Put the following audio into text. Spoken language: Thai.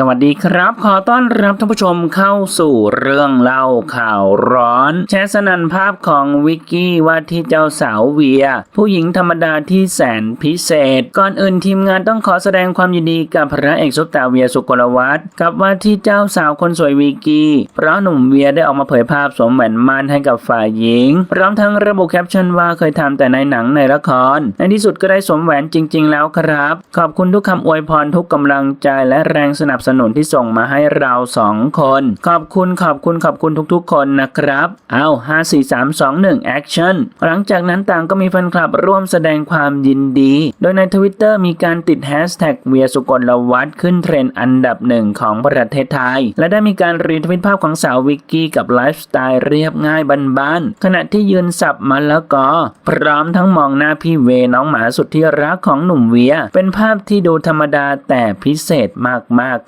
สวัสดีครับ ขอต้อนรับท่านผู้ชมเข้าสู่เรื่องเล่าข่าวร้อน แชร์สนันภาพของวิกกี้ว่าที่เจ้าสาวเวีย ผู้หญิงธรรมดาที่แสนพิเศษ ก่อนอื่นทีมงานต้องขอแสดงความยินดีกับพระเอกซุปตาเวียสุกลวัฒน์กับว่าที่เจ้าสาวคนสวยวิกกี้เพราะหนุ่มเวียได้ออกมาเผยภาพสวมแหวนมั่นให้กับฝ่ายหญิง พร้อมทั้งระบุแคปชั่นว่าเคยทำแต่ในหนังในละคร ในที่สุดก็ได้สวมแหวนจริง ๆ แล้วครับ ขอบคุณทุกคำอวยพรทุกกำลังใจและแรงสนับสนุนที่ส่งมาให้เราสองคน ขอบคุณขอบคุณขอบคุณทุกๆ คนนะครับ เอา 5 4 3 2 1 action หลังจากนั้นต่างก็มีแฟนคลับร่วมแสดงความยินดี โดยในทวิตเตอร์มีการติดแฮชแท็กเวียสุกลวัฒน์ขึ้นเทรนด์อันดับหนึ่งของประเทศไทย และได้มีการรีทวิตภาพของสาววิกกี้กับไลฟ์สไตล์เรียบง่ายบ้านๆขณะที่ยืนสับมะละกอพร้อมทั้งมองหน้าพี่เวน้องหมาสุดที่รักของหนุ่มเวีย เป็นภาพที่ดูธรรมดาแต่พิเศษมากๆ